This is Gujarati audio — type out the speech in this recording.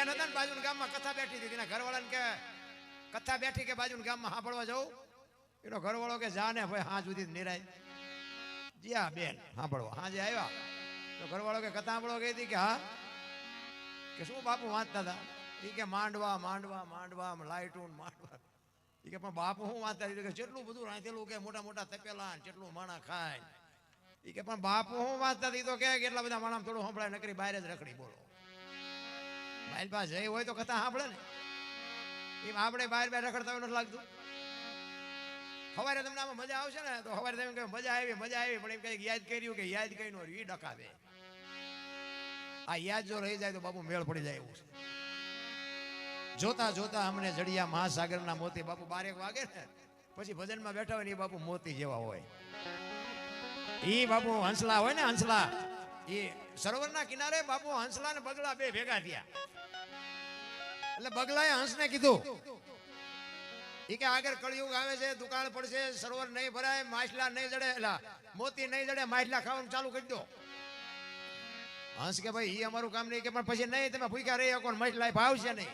બેન હતા ને બાજુ ગામમાં કથા બેઠી હતી. એના ઘરવાળાને કે, કથા બેઠી કે બાજુ ગામમાં સાંભળવા જવું એનો ઘરવાળો કે જા ને ભાઈ હા સુધી નિરાય. જી હા, બેન સાંભળવા હા, જે, આવ્યા. તો ઘરવાળો કે, કથા સાંભળવા ગઈ હતી કે, હા? કે, શું બાપુ વાંચતા હતા? એ કે, માંડવા માંડવા માંડવા લાઇટું માંડવા. એ કે, પણ બાપુ હું વાંચતા કે, જેટલું બધું રાંધેલું કે, મોટા મોટા તપેલા જેટલું માણા ખાય એ કે, પણ બાપુ હું વાંચતા? તો કે એટલા બધા માણા થોડું સંભળાય, નકરી બહાર જ રખડી બોલો. મારી પાસે જઈ હોય તો કથા સાંભળે ને. એમ આપણે બહાર બહાર રખડતા નથી લાગતું. સવારે તમને આમાં મજા આવશે ને, તો સવારે તમે મજા આવી મજા આવી. પણ એમ કઈ યાદ કર્યું કે યાદ કઈ નો ઈ ડકાવે આ યાદ જો રહી જાય તો બાપુ મેળ પડી જાય એવું છે. જોતા જોતા અમને જડિયા મહાસાગરના મોતી બાપુ બારેક વાગે ને, પછી ભજનમાં બેઠા હોય ને એ બાપુ મોતી જેવા હોય. એ બાપુ હંસલા હોય ને હંસલા. એ સરોવરના કિનારે બાપુ હંસલા ને બગલા બે ભેગા થયા. એટલે બગલાએ હંસને કીધું એ કે આગળ કળિયુગ આવે છે, દુકાળ પડશે, સરોવર નહીં ભરાય, માછલા નહીં જડે. એલા મોતી નહીં જડે, માછલા ખાવાનું ચાલુ કરી દો. હંસ કે ભાઈ એ અમારું કામ નહીં કે, પણ પછી નહીં તમે ભૂખ્યા રહી શકો માછલા માછલા ભાવશે નહીં.